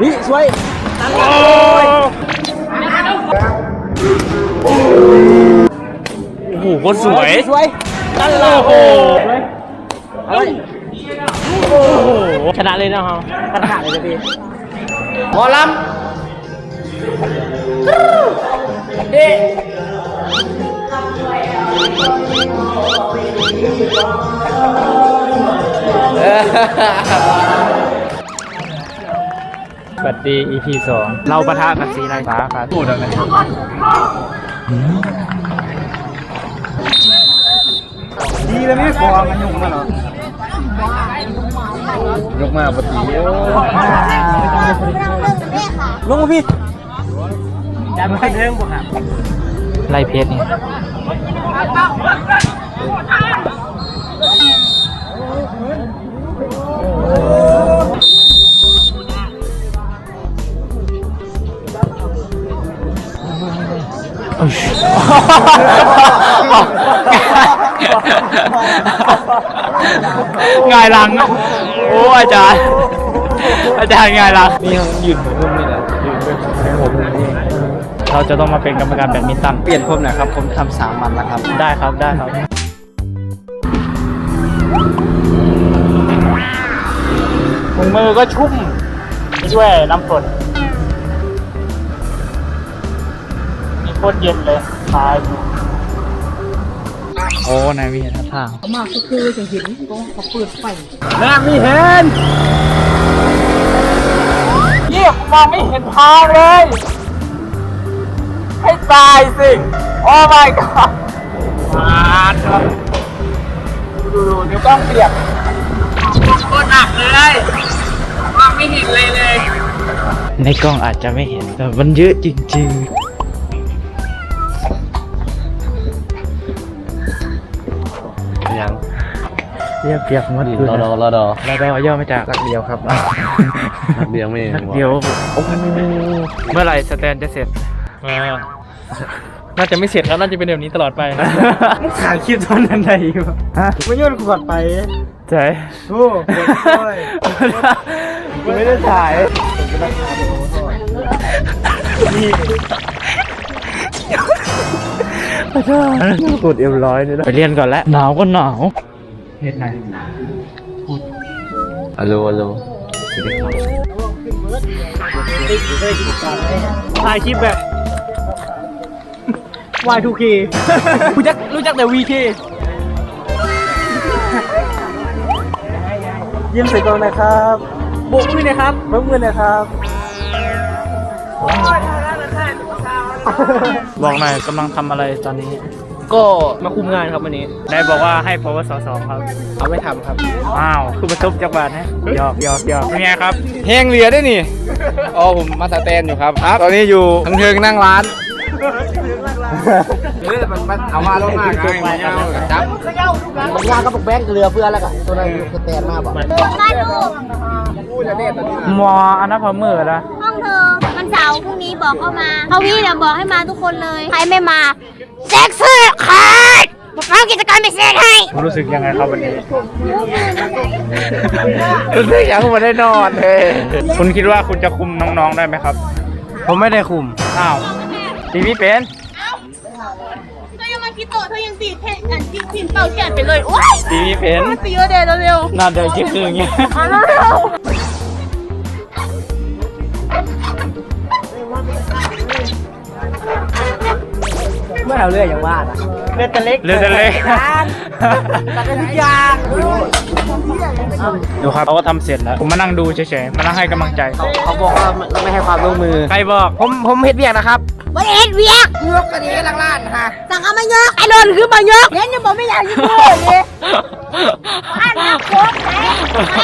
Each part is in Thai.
นี่ สวยโอ้โหโคตรสวย สวยนั่นแหละโอ้โหเฮ้ยโอ้โหชนะเลยนะครับกระถางเลยนะพี่หมอลำส วัสดี EP สองเราปะทะกับสีไรฟ้าครับพูดอะไรดีเลยไม่ฟอมันยุ่งมาหรอยกมาปฏิลงมาพี่จับไม่เรื่องผมครับไล่เพชรเนี่ ง่ายหลังอะโอ้อาจารย์ อาจารย์ง่ายหลัง นี่เขายืนเหมือนผมนี่แหละยืนเป็นผมนี่เราจะต้องมาเป็นกรรมการแบดมินตันเปลี่ยนผมหน่อยครับ ผมทำสามวันแล้วครับ ได้ครับ ได้ครับ ถุงมือก็ชุ่มไปด้วยน้ำฝนนี่โคตรเย็นเลยตายอยู่โอ้นายมีเห็นท่ามากก็คือจะเห็นก็เขาเปิดไฟนายมีเห็นเยี่ยมมองไม่เห็นทางเลย ให้ตายสิ โอ้ my god มาครับดูดูนิ้วกล้องเปียก โคตรหนักเลยมองไม่เห็นเลยเลย ในกล้องอาจจะไม่เห็นแต่มันเยอะจริงๆยังเรียบเปียกหมดเลยรอรอรอรอเราได้ย่อมาจากนักเดียวครับนักเดียวไม่นักเดียวโอ้โหเมื่อไหร่สแตนจะเสร็จน่าจะไม่เสร็จครับน่าจะเป็นแบบนี้ตลอดไปมึงถ่ายคลิปตอนนั้นไหนวะฮะไม่โยนขวดไป ใช่โอ้ขวดด้วยกูไม่ได้ถ่ายกดเอ็มร้อยนี่นะไปเรียนก่อนแล้วหนาวก็หนาวเฮ็ดไหนฮัลโหลฮัลโหลถ่ายคลิปแบบ Y2K รู้จักรู้จักแต่ VK ยิ้มใส่กล้องนะครับโบกมือหนะครับโบกมือหนะครับบอกหน่อยกำลังทำอะไรตอนนี้ ก็มาคุมงานครับวันนี้ได้บอกว่าให้พวสสครับเอาไม่ทำครับอ้าวคือมาทุบจักรบาลนะหยอกหยอกหยอกเป็นไงครับแห้งเรือได้นี่อ๋อผมมาสแตนอยู่ครับ ตอนนี้อยู่ทั้งเทิงนั่งร้าน เฮ้ยมันมันเอามาลงมาไงมันยาวจับมันยากก็ปกแบงค์เรือเพื่อนแล้วกันตัวนั้นสแตนมากบอกหมออันนั้นพอมือละห้องเธอมันเสาร์พรุ่งนี้บอกเข้ามาเขาพี่เนี่ยบอกให้มาทุกคนเลย ใครไม่มาเซ็กซ์ขาดบอกเอากิจกรรมไปเซ็กให้รู้สึกยังไงครับวันนี้ รู้สึกอย่างว่าได้นอนเลยคุณคิดว่าคุณจะคุมน้องๆได้ไหมครับ ผมไม่ได้คุม อ้าวทีพี่เป็น เธอยังมาคิดโตเธอยังตีเทนกันทีมทีมเป่าแขนไปเลยโอ้ยทีพี่เป็นตีเร็วเร็วน่าเดินคิดคืออย่างเงี้ยเอาเร็วไม่เอาเรืออย่างว่านะเรือแต่เล็กเรือจะเล็ก ตัดได้ทุกอย่าง ดูครับเขาก็ทำเสร็จแล้ว ผมมานั่งดูเฉยๆ มานั่งให้กำลังใจ เขาบอกว่าเราไม่ให้ความร่วมมือ ใครบอก ผม ผมเฮ็ดเวียกนะครับบริเอ็ดเวียกยกกันนี้ลังล้านค่ะสั่งเอามายกไอ้โดนคือมายกเล่นยังบอกไม่อยากยิงโกเลยบ้านทับหัวไหน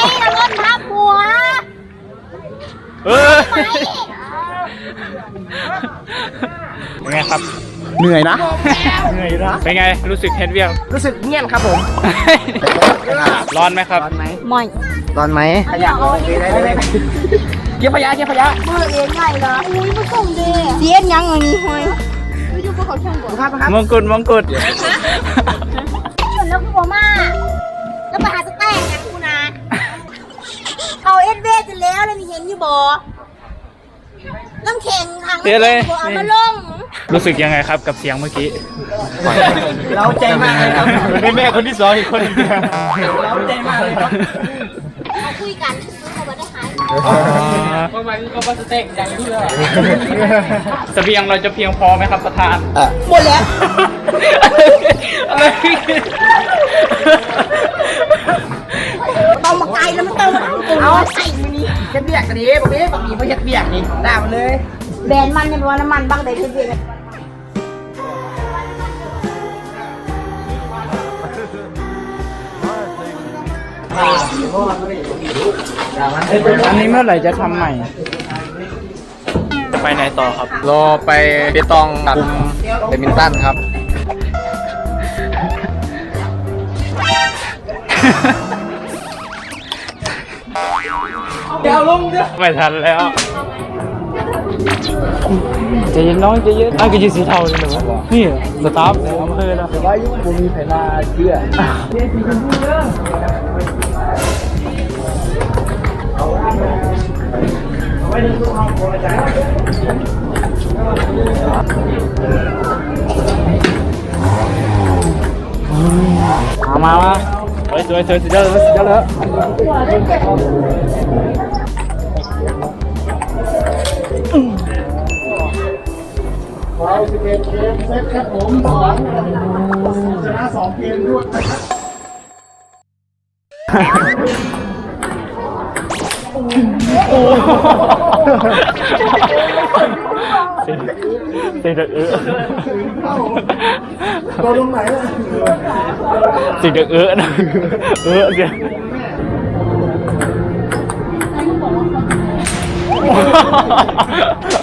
ไอ้ละล้นทับหัวเออเป็นไงครับ เหนื่อยนะ เหนื่อยนะเป็นไงรู้สึกเฮ็ดเวียงรู้สึกเงียนครับผม ร้อนไหมครับ ร้อนไหมไม่ร้อนไหมขยะเก็บขยะเก็บขยะมือเอ็นใหญ่เหรออุ้ยมันส่งเดเสียนยังอันนี้หอยดูพวกเขาช่างก่อนครับครับมงกุฎมงกุฎแล้วกูบอกมาแล้วไปหาสแต็กไงกูนะแล้วเลยนี่เห็นอยู่บ่น้ำแข็งทางเทเลยบ่เอามาลง รู้สึกยังไงครับกับเสียงเมื่อกี้เราใจมากเลยครับเป็นแม่คนที่สองอีกคนนึงเราใจมากเลยครับเขาคุยกันเขาบ่ได้หายประมาณนี้ก็มาสเต็กอย่างนี้เลยเสบียงเราจะเพียงพอไหมครับประธานหมดแล้วอะไรต้องมาไกลแล้วมันเติมมาทั้งตัวเอาใส่มือนี้เฮ็ดเบียกกันดิบอกดิบางทีมาเฮ็ดเบียกนี่ด่ามันเลยแบรนด์มันเนี่ยเป็นว่าน้ำมันบ้างแต่คือเพียง อันนี้เมื่อไหร่จะทำใหม่ จะไปไหนต่อครับ รอไปเปตองคุมเบดมินตันครับเดี๋ยวลงเดี๋ยวไม่ทันแล้ว ใจะเย็นน้องใจะเย็นอ้าวก็ยืนสีเทาเลยเหรอวะนี่สตาฟของอำเภอนะแต่ว่ายุ่งบ่มีไผมาเชื่อมามามาเฮ้ยสวยสวยสุดยอดเลยสุดยอดเลย เสียงดังเออตัวตรงไหนเสียงดังเออนะเออเสียงยอดยอดยอดยอดถึงหนึ่งครับยอดยอด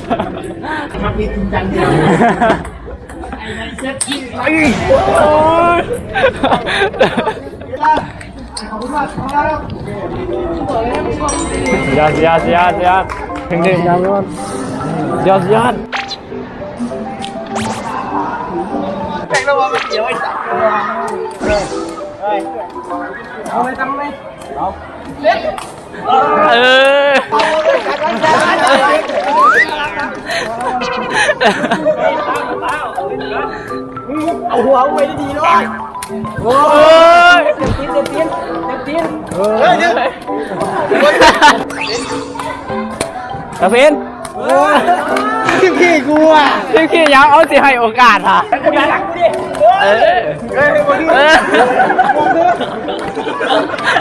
แต่ง แล้วว่ามันเกี่ยวไอ้สัตว์เอาไปทำไม เออเอาหัวเอาไว้ดีๆเลยโอ้ยเต็มตีนเต็มตีนเต็มตีนเฮ้ยเดี๋ยวตะเพนพี่กูอะพี่พี่ยังเอาสิให้โอกาสค่ะกูอยากรักกูดิ เออเฮ้ยวันนี้เออ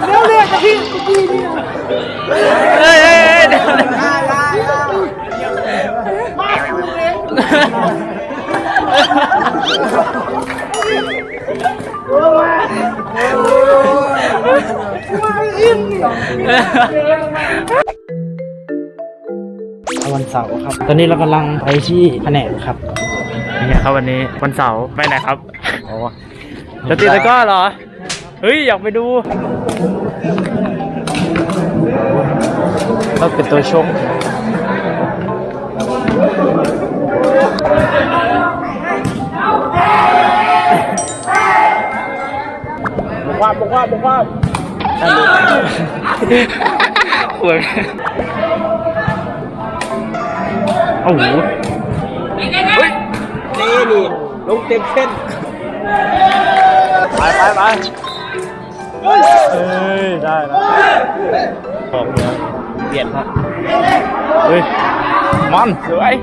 เร็วเร็วกับพี่กูพี่นี่เฮ้ยเฮ้ยเฮ้ยเดี๋ยวลาลาลาวันเสาร์ครับ ตอนนี้เรากำลังไปที่แผนกครับนไงครับวันนี้วันเสาร์ไปไหนครับ โอ้จะตีตะกร้อเหรอ เฮ้ย อยากไปดูเราเป็นตัวชงความบอกว่าบอกว่าขวดโอ้โหนี่นี่ลงเต็มเส้น ไปไปไปเฮ้ย ได้แล้วขอบคุณเปลี่ยนฮะเฮ้ย มันสวย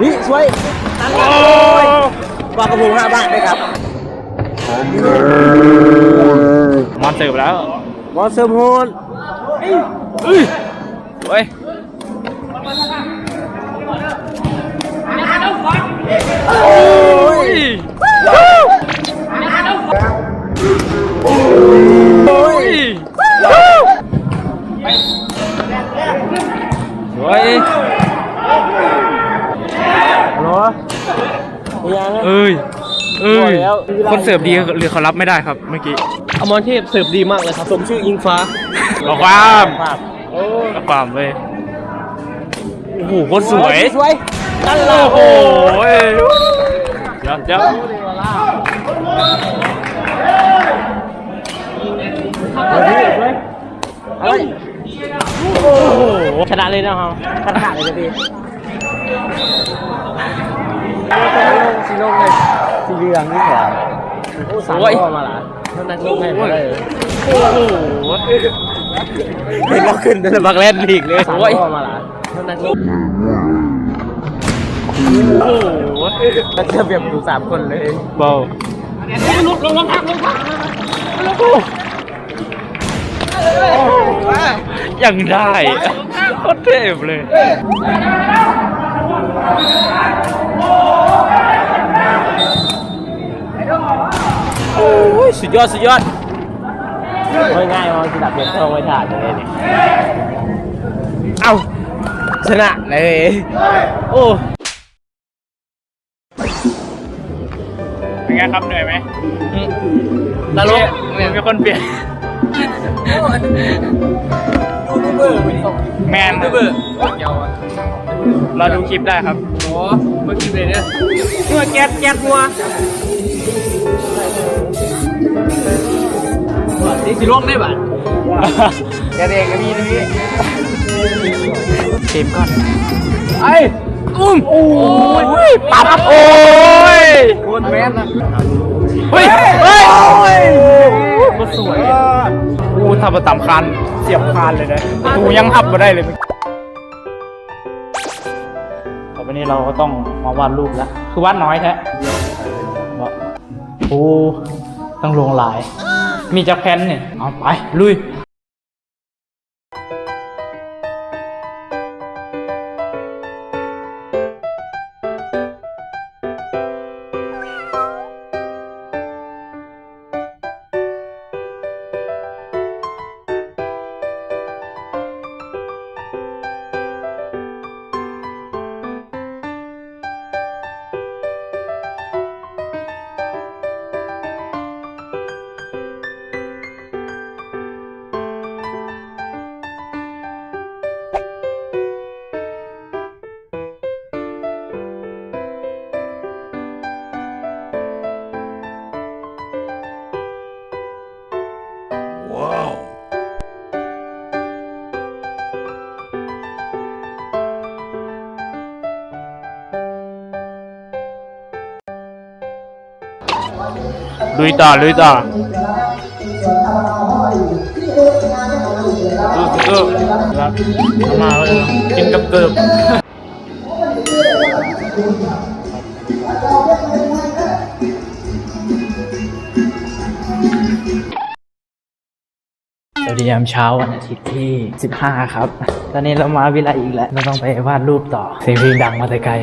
นี่สวยโอ้ปลากระพงห้าบาทไหมครับมันเสิร์ฟแล้ว มอสเซอร์มูนเอ้ยสวยโอ้ย ฮัลโหลยังเอ้ยเอ้ยคนเสิร์ฟดีหรือเขารับไม่ได้ครับเมื่อกี้อมรเทพเสิร์ฟดีมากเลยครับสมชื่ออิงฟ้าขอความขอความเลยโอ้โหโคตรสวยสวยนั่นแหละโอ้โหเดี๋ยวเดี๋ยวอะไร ชนะเลยนะครับชนะเลยพี่สีลงเลยสีเหลืองนี่แขนโอ้สามข้อมาละนั่นนักลงให้มาเลยโอ้โหเห็นว่าขึ้นเป็นบักเล่นลีกเลยสามข้อมาละนั่นนักลงโอ้โหแล้วเจอแบบดูสามคนเลยเบา ยังได้โคตรเทพเลยโอ้ยสุดยอด สุดยอดไม่ง่ายมันคือดับเบิลต้องไว้ถ่ายเลยเนี่ยเอ้าชนะเลย โอ้เป็นไงครับเหนื่อยไหมนรกมีคนเปลี่ยน แมนเบอร์เกี่ยวอะเราดูคลิปได้ครับโอ้เมื่อกี้เลยเนี่ยตัวแก๊สแก๊สหัวนี่สิลงได้ป่ะแกเองก็มีนะพี่เกมก่อนไอ้ตุ้มโอ้ยปั๊บโอ้ยโคตรแม่นนะเฮ้ยเฮ้ย ก็สวยโอ้ทำมาตาคันเสียบคานเลยนะประตูยังหับมาได้เลยต่อไปนี้เราก็ต้องมาวาดรูปแล้ว คือวาดน้อยแท้บอกโอ้ต้องลงลาย มีจักแพนเนี่ยเอาไป ลุย ลุยต่อลุยต่อเออครับมาเลยกินกับเกิบสวัสดียามเช้าวันอาทิตย์ที่ 15 ครับ ตอนนี้เรามาวิไลอีกแล้ว เราต้องไปวาดรูปต่อ เสียงเพลงดังมาแต่ไกล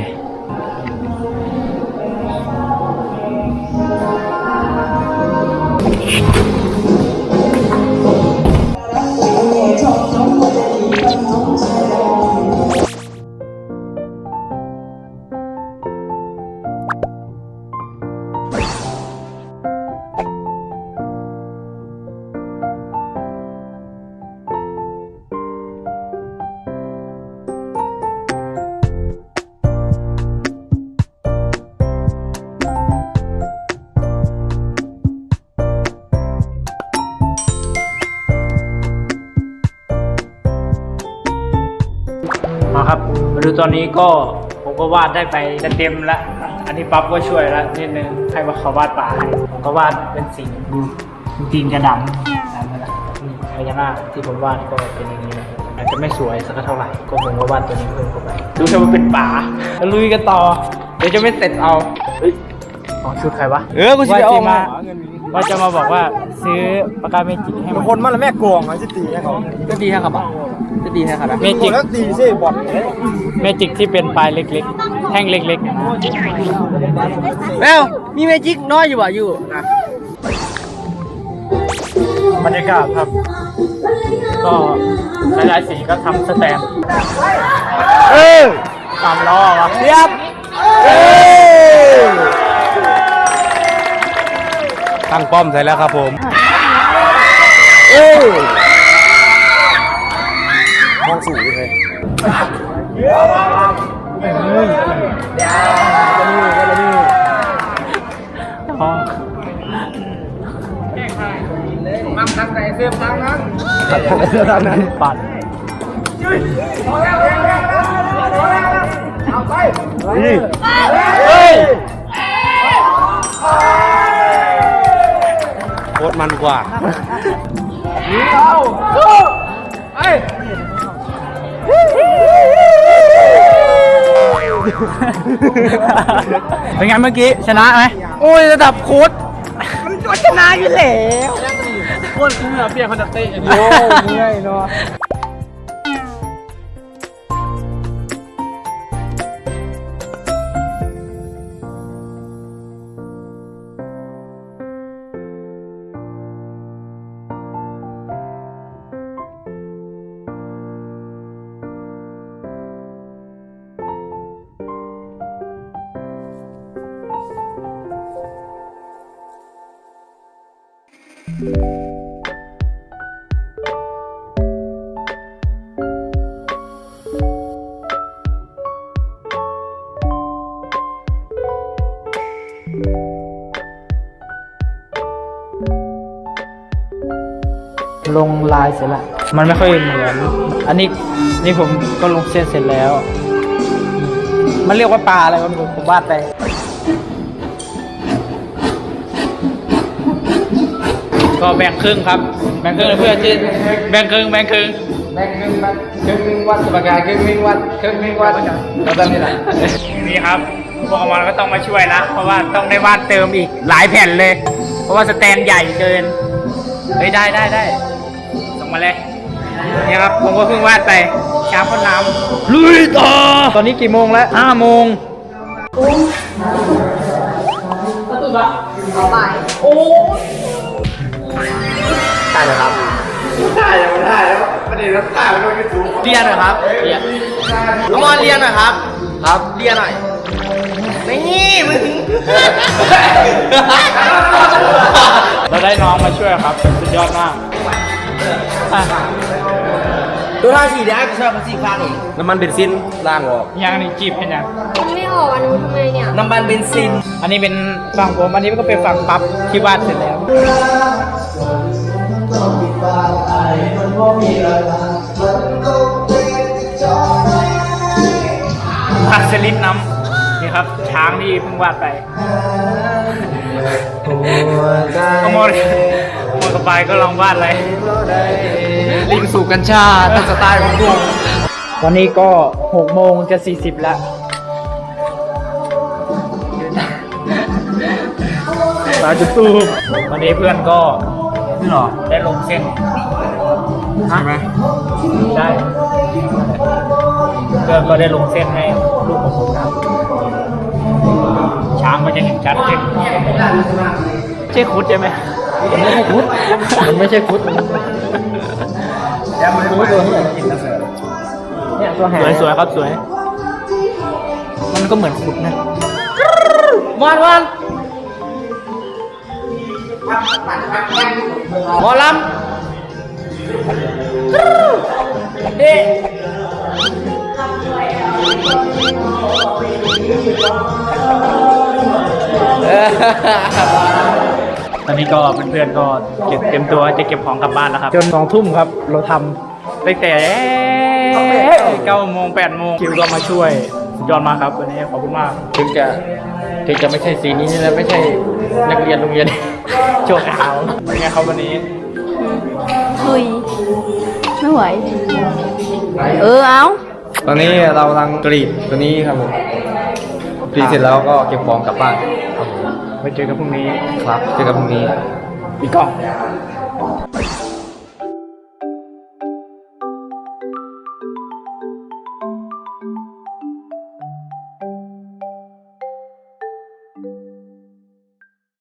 มา อนนี้ก็ผมก็วาดได้ไปเต็มๆแล้ว อันนี้ปั๊บก็ช่วยแล้วนิดนึงให้ว่าเขาวาดป่าให้ผมก็วาดเป็นสีดูตีนกระดำดำไปแล้วนี่พญานาคที่ผมวาดก็เป็นอย่างนี้นะอาจจะไม่สวยสักเท่าไหร่ ก็ผมก็วาดตัวนี้เพิ่มเข้าไป ดูจะมาเป็นป่าแล้วลุยกันต่อ เดี๋ยวจะไม่เสร็จเอาเฮ้ยของชุดใครวะ เออกูจะว่าเอาสิมามาว่าจะมาบอกว่าซื้อปากกาเมจิกให้มันคนมาแล้วแม่กวงมันจะตีให้เขาก็ดีแค่ครับอะก็ ดีแค่ครับเมจิกแล้วตีสิบอลเมจิกที่เป็นปลายเล็กๆ แท่งเล็กๆนะแมวมีเมจิกน้อยอยู่ป่ะอยู่นะบรรยากาศครับ ก็หลายๆสีก็ทำสแตนเออตามล้อวะเรียบเออตั้งป้อมใส่แล้วครับผมเออ มองสูงเลยอ๋อมั่งตั้งใจเสื้อตั้งนั้นทำอะไรเรื่องนั้นปัดโคตรมันกว่าเป็นไงเมื่อกี้ชนะไหมโอ้ยระดับโค้ดมันก็ชนะอยู่แล้วโคตรเหงื่อเปียกคนจะเตะโอ้เมื่อยเนาะ ลงลายเสร็จละ มันไม่ค่อยเหมือน อันนี้นี่ผมก็ลงเส้นเสร็จแล้ว มันเรียกว่าปลาอะไรวะไม่รู้ผมวาดไป ก็แบ่งครึ่งครับ แบ่งครึ่งเพื่อที่แบ่งครึ่งแบ่งครึ่งแบ่งครึ่งวัดครึ่งหนึ่งวัดสมการครึ่งหนึ่งวัดครึ่งหนึ่งวัดแล้วตอนนี้แหละนี่ครับพวกอมรก็ต้องมาช่วยนะเพราะว่าต้องได้วาดเติมอีกหลายแผ่นเลย เพราะว่าสแตนใหญ่เกินเฮ้ยได้ได้ได้ส่งมาเลยนี่ครับผมก็เพิ่งวาดไปช้างพ่นน้ำลุยต่อตอนนี้กี่โมงแล้วห้าโมง ได้เลยครับได้ยังไม่ได้แล้วประเด็นน้ำตาไม่รู้จะถูกเรียนหน่อยครับเรียนน้องมอนเรียนหน่อยครับ ครับเรียนหน่อยนี่มึงเราได้น้องมาช่วยครับ สุดยอดมากอะ ตัวท่าฉีดได้ก็ชอบมันสีฟ้าเองน้ำมันเบนซินล่างออกยังนี่จีบเป็นยังไม่ออกอันนู้นทำไมเนี่ย น้ำมันเบนซิน อันนี้เป็นฝั่งผม อันนี้ก็เป็นฝั่งปั๊บที่วาดเสร็จแล้วตักสลิปน้ำ นี่ครับช้างที่เพิ่งวาดไปก็มอลมอลกับไปก็ลองวาดอะไรลิงสู่กัญชาตามสไตล์ของกูตอนนี้ก็หกโมงจะสี่สิบแล้วตาจะตูมวันนี้เพื่อนก็นี่หรอได้ลงเส้นใช่ไหมได้เพื่อนก็ได้ลงเส้นให้ลูกของผมครับ ช้างมันจะเห็นชัดเจนใช่คุดใช่ไหมมันไม่ใช่คุดมันไม่ใช่คุดเนี่ยตัวแหสวยสวยครับสวย มันก็เหมือนคุดนะมอนมอนหมอลำเฮ้ ตอนนี้ก็เพื่อนๆก็เก็บเต็มตัวจะเก็บของกลับบ้านแล้วครับ จนสองทุ่มครับ เราทตั้งแต่เก้าโมงแปดโมงคิวก็มาช่วยสุดยอดมากครับวันนี้ขอบคุณมากถึงจะถึงจะไม่ใช่สีนี้นะไม่ใช่นักเรียนโรงเรียนโชว์ขาวเป็นไงครับวันนี้คุยไม่ไหวเออเอาตอนนี้เรากำลังกรีดตัวนี้ครับผมก รีดเสร็จแล้วก็เก็บของกลับบ้านครับผมไปเจอกันพรุ่งนี้ครับเจอกันพรุ่งนี้อีกกล้อง